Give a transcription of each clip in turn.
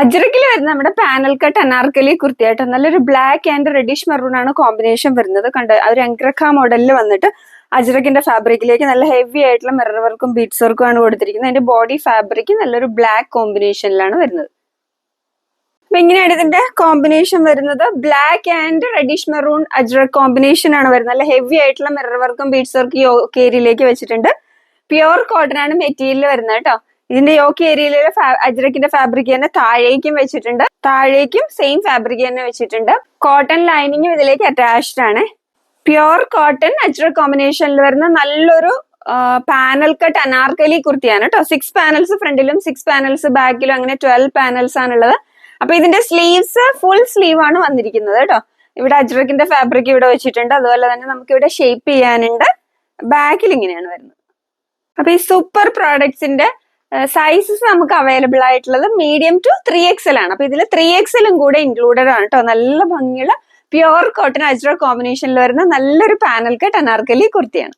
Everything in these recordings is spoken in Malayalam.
അജ്രക്കിൽ വരുന്ന നമ്മുടെ പാനൽ കട്ട് അനാർക്കലി കുർത്തിയായിട്ട് നല്ലൊരു ബ്ലാക്ക് ആൻഡ് റെഡിഷ് മെറൂൺ ആണ് കോമ്പിനേഷൻ വരുന്നത്. കണ്ട് ഒരു അങ്ക്രഖ മോഡലിൽ വന്നിട്ട് അജ്രക്കിന്റെ ഫാബ്രിക്കിലേക്ക് നല്ല ഹെവി ആയിട്ടുള്ള മിറർ വർക്കും ബീഡ്സ് വർക്കും ആണ് കൊടുത്തിരിക്കുന്നത്. അതിന്റെ ബോഡി ഫാബ്രിക് നല്ലൊരു ബ്ലാക്ക് കോമ്പിനേഷനിലാണ് വരുന്നത്. അപ്പൊ എങ്ങനെയാണ് ഇതിന്റെ കോമ്പിനേഷൻ വരുന്നത്. Black and reddish maroon Ajrak combination ആണ് വരുന്നത്. നല്ല ഹെവി ആയിട്ടുള്ള മിറർ വർക്കും ബീഡ്സ് വർക്കും ഏരിയയിലേക്ക് വെച്ചിട്ടുണ്ട്. പ്യുവർ കോട്ടൺ ആണ് മെറ്റീരിയൽ വരുന്നത് കേട്ടോ. ഇതിന്റെ യോക്ക് ഏരിയയിലെ അജ്രക്കിന്റെ ഫാബ്രിക് തന്നെ താഴേക്കും വെച്ചിട്ടുണ്ട്. താഴേക്കും സെയിം ഫാബ്രിക് തന്നെ വെച്ചിട്ടുണ്ട്. കോട്ടൺ ലൈനിങ്ങും ഇതിലേക്ക് അറ്റാച്ച്ഡ് ആണ്. പ്യുർ കോട്ടൺ അജ്രക് കോമ്പിനേഷനിൽ വരുന്ന നല്ലൊരു പാനൽ കട്ട് അനാർക്കലി കുർത്തിയാണ് കേട്ടോ സിക്സ് പാനൽസ് ഫ്രണ്ടിലും സിക്സ് പാനൽസ് ബാക്കിലും അങ്ങനെ ട്വൽവ് പാനൽസ് ആണുള്ളത്. അപ്പൊ ഇതിന്റെ സ്ലീവ്സ് ഫുൾ സ്ലീവ് ആണ് വന്നിരിക്കുന്നത് കേട്ടോ ഇവിടെ അജ്രക്കിന്റെ ഫാബ്രിക് ഇവിടെ വെച്ചിട്ടുണ്ട്. അതുപോലെ തന്നെ നമുക്ക് ഇവിടെ ഷേപ്പ് ചെയ്യാനുണ്ട്. ബാക്കിൽ ഇങ്ങനെയാണ് വരുന്നത്. അപ്പൊ ഈ സൂപ്പർ പ്രോഡക്ട്സിന്റെ സൈസസ് നമുക്ക് അവൈലബിൾ ആയിട്ടുള്ളത് മീഡിയം ടു ത്രീ എക്സൽ ആണ്. അപ്പൊ ഇതിൽ ത്രീ എക്സലും കൂടെ ഇൻക്ലൂഡഡ് ആണ് കേട്ടോ നല്ല ഭംഗിയുള്ള പ്യുവർ കോട്ടൺ അജ്ര കോമ്പിനേഷനിൽ വരുന്ന നല്ലൊരു പാനൽ കട്ട് അനാർക്കലി കുർത്തിയാണ്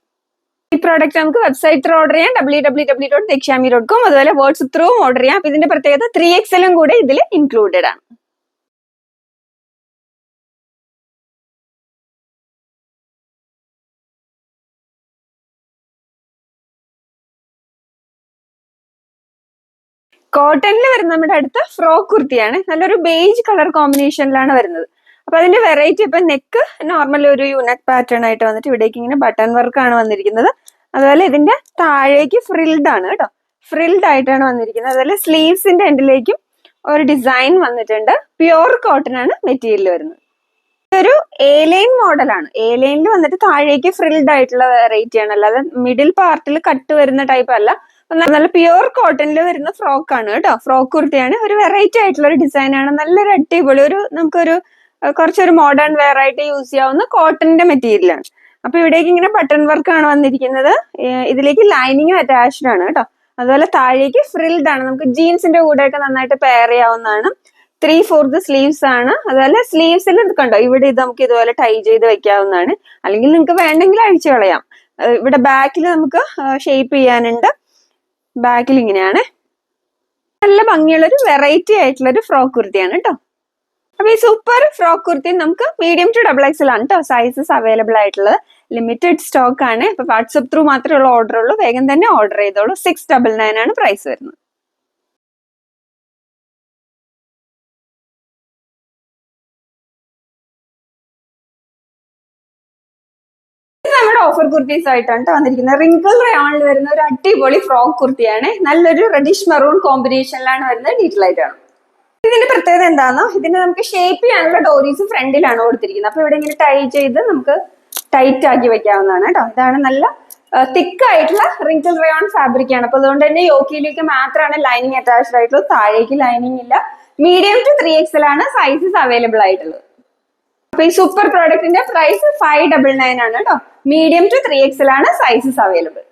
ഈ പ്രോഡക്റ്റ് നമുക്ക് വെബ്സൈറ്റ് ത്രൂ ഓർഡർ ചെയ്യാം. W W W dot Dakshami dot com അതുപോലെ വാട്സ്ആപ്പ് ത്രൂ ഓർഡർ ചെയ്യാം. ഇതിന്റെ പ്രത്യേകത ത്രീ എക്സലും കൂടെ ഇതിൽ ഇൻക്ലൂഡഡ് ആണ്. കോട്ടണിൽ വരുന്ന നമ്മുടെ അടുത്ത ഫ്രോക്ക് കുർത്തിയാണ്. നല്ലൊരു ബേജ് കളർ കോമ്പിനേഷനിലാണ് വരുന്നത്. അപ്പൊ അതിന്റെ വെറൈറ്റി ഇപ്പൊ നെക്ക് നോർമൽ ഒരു യൂണക് പാറ്റേൺ ആയിട്ട് വന്നിട്ട് ഇവിടേക്ക് ഇങ്ങനെ ബട്ടൺ വർക്ക് ആണ് വന്നിരിക്കുന്നത്. അതുപോലെ ഇതിന്റെ താഴേക്ക് ഫ്രിൽഡ് ആണ് കേട്ടോ. ഫ്രിൽഡ് ആയിട്ടാണ് വന്നിരിക്കുന്നത്. അതുപോലെ സ്ലീവ്സിന്റെ എൻഡിലേക്കും ഒരു ഡിസൈൻ വന്നിട്ടുണ്ട്. പ്യുർ കോട്ടൺ ആണ് മെറ്റീരിയൽ വരുന്നത്. ഇതൊരു ഏലൈൻ ലൈൻ മോഡലാണ് ഏലൈനിൽ ലൈനിൽ വന്നിട്ട് താഴേക്ക് ഫ്രിൽഡ് ആയിട്ടുള്ള വെറൈറ്റി ആണ്. അല്ലാതെ മിഡിൽ പാർട്ടിൽ കട്ട് വരുന്ന ടൈപ്പ് അല്ല. നല്ല പ്യുവർ കോട്ടണിൽ വരുന്ന ഫ്രോക്ക് ആണ് കേട്ടോ. ഫ്രോക്ക് കുർത്തിയാണ്. ഒരു വെറൈറ്റി ആയിട്ടുള്ള ഒരു ഡിസൈൻ ആണ്. നല്ലൊരു അടിപൊളി ഒരു നമുക്കൊരു കുറച്ചൊരു മോഡേൺ വെയർ ആയിട്ട് യൂസ് ചെയ്യാവുന്ന കോട്ടണിന്റെ മെറ്റീരിയൽ ആണ്. അപ്പൊ ഇവിടേക്ക് ഇങ്ങനെ ബട്ടൺ വർക്ക് ആണ് വന്നിരിക്കുന്നത്. ഇതിലേക്ക് ലൈനിങ്ങും അറ്റാച്ച്ഡ് ആണ് കേട്ടോ. അതുപോലെ താഴേക്ക് ഫ്രിൽഡ് ആണ്. നമുക്ക് ജീൻസിന്റെ കൂടെയൊക്കെ നന്നായിട്ട് പെയർ ചെയ്യാവുന്നതാണ്. ത്രീ ഫോർത്ത് സ്ലീവ്സ് ആണ്. അതുപോലെ സ്ലീവ്സിൽ കണ്ടോ? ഇവിടെ ഇത് നമുക്ക് ഇതുപോലെ ടൈ ചെയ്ത് വെക്കാവുന്നതാണ്. അല്ലെങ്കിൽ നിങ്ങൾക്ക് വേണമെങ്കിൽ അഴിച്ചു കളയാം. ഇവിടെ ബാക്കിൽ നമുക്ക് ഷേപ്പ് ചെയ്യാനുണ്ട്. ബാക്കിൽ ഇങ്ങനെയാണ്. നല്ല ഭംഗിയുള്ള ഒരു വെറൈറ്റി ആയിട്ടുള്ള ഒരു ഫ്രോക്ക് കുർത്തിയാണ് കേട്ടോ അപ്പൊ ഈ സൂപ്പർ ഫ്രോക്ക് കുർത്തി നമുക്ക് മീഡിയം ടു ഡബിൾ എക്സൽ ആണ് കേട്ടോ സൈസസ് അവൈലബിൾ ആയിട്ടുള്ളത്. ലിമിറ്റഡ് സ്റ്റോക്ക് ആണ്. ഇപ്പൊ വാട്സപ്പ് ത്രൂ മാത്രമേ ഉള്ള ഓർഡർ ഉള്ളൂ. വേഗം തന്നെ ഓർഡർ ചെയ്തോളൂ. സിക്സ് ഡബിൾ നയൻ ആണ് പ്രൈസ് വരുന്നത്. ഓഫർ കുർത്തീസ് ആയിട്ടാണ് ട്ടോ വന്നിരിക്കുന്നത് റിങ്കിൾ റയോണിൽ വരുന്ന ഒരു അടിപൊളി ഫ്രോക്ക് കുർത്തിയാണ് നല്ലൊരു റെഡിഷ് മെറൂൺ കോമ്പിനേഷനിലാണ് വരുന്നത്. ഡീറ്റെയിൽ ആയിട്ടാണ് ഇതിന്റെ പ്രത്യേകത എന്താണെന്നോ ഇതിന് നമുക്ക് ഷേപ്പ് ചെയ്യാനുള്ള ഡോറീസ് ഫ്രണ്ടിലാണ് കൊടുത്തിരിക്കുന്നത്. അപ്പൊ ഇവിടെ ഇങ്ങനെ ടൈ ചെയ്ത് നമുക്ക് ടൈറ്റ് ആക്കി വെക്കാവുന്നതാണ് കേട്ടോ. ഇതാണ് നല്ല തിക്ക് ആയിട്ടുള്ള റിങ്കിൾ റയോൺ ഫാബ്രിക് ആണ്. അപ്പൊ അതുകൊണ്ട് തന്നെ യോക്കിയിലേക്ക് മാത്രമാണ് ലൈനിങ് അറ്റാച്ച്ഡ് ആയിട്ടുള്ളത്. താഴേക്ക് ലൈനിങ് ഇല്ല. മീഡിയം ടു ത്രീ എക്സൽ ആണ് സൈസസ് അവൈലബിൾ ആയിട്ടുള്ളത്. അപ്പൊ ഈ സൂപ്പർ പ്രോഡക്റ്റിന്റെ പ്രൈസ് ഫൈവ് ഡബിൾ നയൻ ആണ് കേട്ടോ മീഡിയം ടു ത്രീ എക്സിൽ ആണ് സൈസസ് അവൈലബിൾ